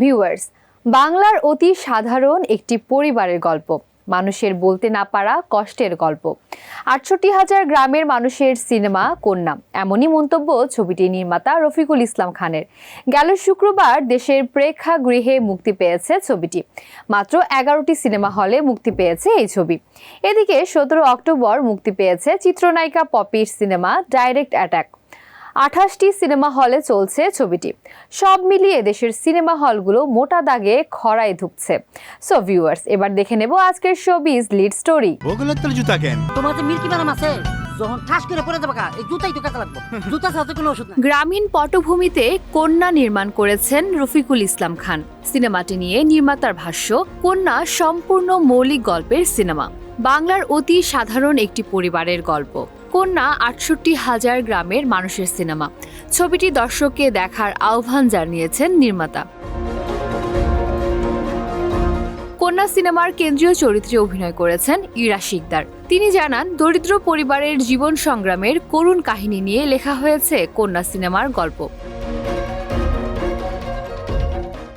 Viewers, বাংলার অতি সাধারণ একটি পরিবারের গল্প, মানুষের বলতে না পারা কষ্টের গল্প। আটষট্টি হাজার গ্রামের মানুষের সিনেমা কন্যা, এমনই মন্তব্য ছবিটির নির্মাতা রফিকুল ইসলাম খানের। গেল শুক্রবার দেশের প্রেক্ষাগৃহে মুক্তি পেয়েছে ছবিটি। মাত্র এগারোটি সিনেমা হলে মুক্তি পেয়েছে এই ছবি। এদিকে সতেরো অক্টোবর মুক্তি পেয়েছে চিত্রনায়িকা পপির সিনেমা ডাইরেক্ট অ্যাটাক। আঠাশটি সিনেমা হলে চলছে ছবিটি। সব মিলিয়ে দেশের সিনেমা হলগুলো মোটা দাগে খরায় ধুকছে। সো ভিউয়ার্স এবার দেখে নেব আজকের শোবিজ লিড স্টোরি বগুলের জুতা কেন? তোমার মিল্কি ম্যাডাম আছে যখন ঠাস করে পড়ে যাবে এই জুতাই তো কাটা লাগবে। জুতা ছাড়া কোনো ওষুধ গ্রামীণ পটভূমিতে কন্যা নির্মাণ করেছেন রফিকুল ইসলাম খান। সিনেমাটি নিয়ে নির্মাতার ভাষ্য কন্যা সম্পূর্ণ মৌলিক গল্পের সিনেমা। বাংলার অতি সাধারণ একটি পরিবারের গল্প। কন্যা আটষট্টি হাজার গ্রামের মানুষের সিনেমা। ছবিটি দর্শককে দেখার আহ্বান জানিয়েছেন নির্মাতা। কন্যা সিনেমার কেন্দ্রীয় চরিত্রে অভিনয় করেছেন ইরা শিকদার। তিনি জানান, দরিদ্র পরিবারের জীবন সংগ্রামের করুণ কাহিনী নিয়ে লেখা হয়েছে কন্যা সিনেমার গল্প।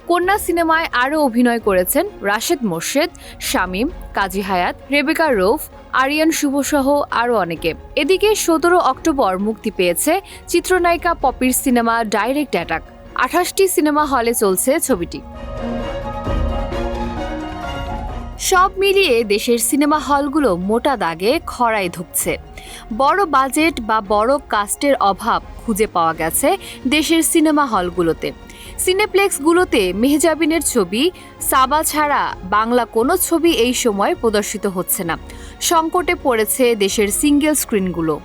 কন্যা সিনেমায় আরও অভিনয় করেছেন রাশেদ মোর্শেদ, শামীম, কাজী হায়াত, রেবেকা রৌফ আরিয়ান শুভসহ আরও অনেকে। এদিকে সতেরো অক্টোবর মুক্তি পেয়েছে চিত্রনায়িকা পপির সিনেমা ডাইরেক্ট অ্যাটাক। আঠাশটি সিনেমা হলে চলছে ছবিটি। সব মিলিয়ে দেশের সিনেমা হলগুলো মোটা দাগে খরায় ধুকছে। বড় বাজেট বা বড় কাস্টের অভাব খুঁজে পাওয়া গেছে দেশের সিনেমা হলগুলোতে। সিনেপ্লেক্সগুলোতে মেহজাবিনের ছবি, সাবা ছাড়া বাংলা কোনো ছবি এই সময় প্রদর্শিত হচ্ছে না। সংকটে পড়েছে দেশের সিঙ্গেল স্ক্রিনগুলো।